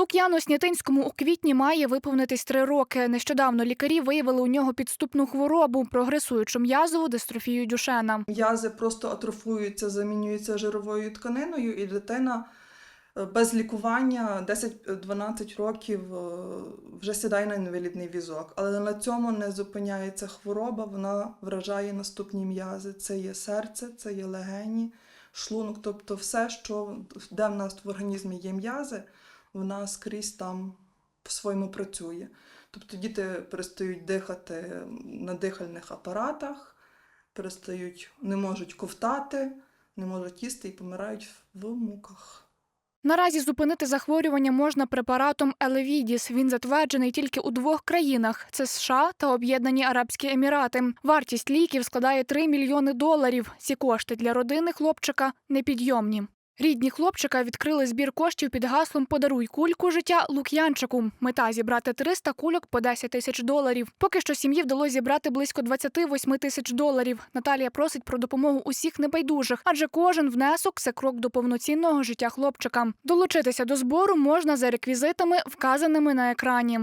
Лук'яну Снятинському у квітні має виповнитись три роки. Нещодавно лікарі виявили у нього підступну хворобу прогресуючу м'язову дистрофію Дюшена. М'язи просто атрофуються, замінюються жировою тканиною, і дитина е, без лікування 10-12 років е, вже сідає на інвалідний візок. Але на цьому не зупиняється хвороба, вона вражає наступні м'язи. Це є серце, це є легені, шлунок, тобто все, що де в нас в організмі є м'язи, вона скрізь там по-своєму працює. Тобто діти перестають дихати на дихальних апаратах, перестають, не можуть ковтати, не можуть їсти і помирають в муках. Наразі зупинити захворювання можна препаратом Елевідіс. Він затверджений тільки у двох країнах: це США та Об'єднані Арабські Емірати. Вартість ліків складає 3 мільйони доларів. Ці кошти для родини хлопчика непідйомні. Рідні хлопчика відкрили збір коштів під гаслом Подаруй кульку життя Лук'янчику. Мета зібрати 300 кульок по 10 тисяч доларів. Поки що сім'ї вдалося зібрати близько 28 тисяч доларів. Наталія просить про допомогу усіх небайдужих, адже кожен внесок це крок до повноцінного життя хлопчика. Долучитися до збору можна за реквізитами, вказаними на екрані.